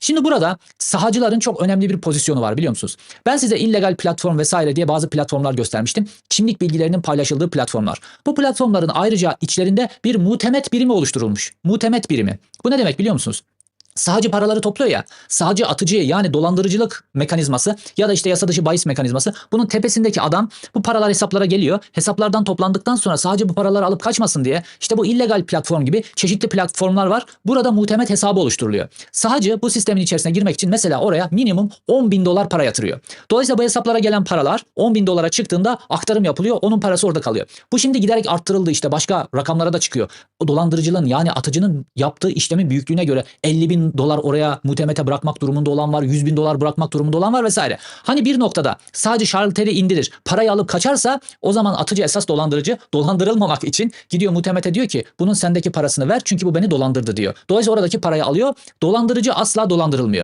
Şimdi burada sahacıların çok önemli bir pozisyonu var biliyor musunuz? Ben size illegal platform vesaire diye bazı platformlar göstermiştim. Kimlik bilgilerinin paylaşıldığı platformlar. Bu platformların ayrıca içlerinde bir mutemet birimi oluşturulmuş. Mutemet birimi. Bu ne demek biliyor musunuz? Sağcı paraları topluyor ya. Sağcı atıcıya yani dolandırıcılık mekanizması ya da işte yasa dışı bahis mekanizması. Bunun tepesindeki adam bu paralar hesaplara geliyor. Hesaplardan toplandıktan sonra sadece bu paraları alıp kaçmasın diye işte bu illegal platform gibi çeşitli platformlar var. Burada muhtemet hesabı oluşturuluyor. Sağcı bu sistemin içerisine girmek için mesela oraya minimum 10 bin dolar para yatırıyor. Dolayısıyla bu hesaplara gelen paralar 10 bin dolara çıktığında aktarım yapılıyor. Onun parası orada kalıyor. Bu şimdi giderek arttırıldı işte başka rakamlara da çıkıyor. O dolandırıcılığın yani atıcının yaptığı işlemin büyüklüğüne göre 50 bin dolar oraya mutemete bırakmak durumunda olan var. 100 bin dolar bırakmak durumunda olan var vesaire. Hani bir noktada sadece şarteli indirir parayı alıp kaçarsa o zaman atıcı esas dolandırıcı dolandırılmamak için gidiyor mutemete diyor ki bunun sendeki parasını ver çünkü bu beni dolandırdı diyor. Dolayısıyla oradaki parayı alıyor. Dolandırıcı asla dolandırılmıyor.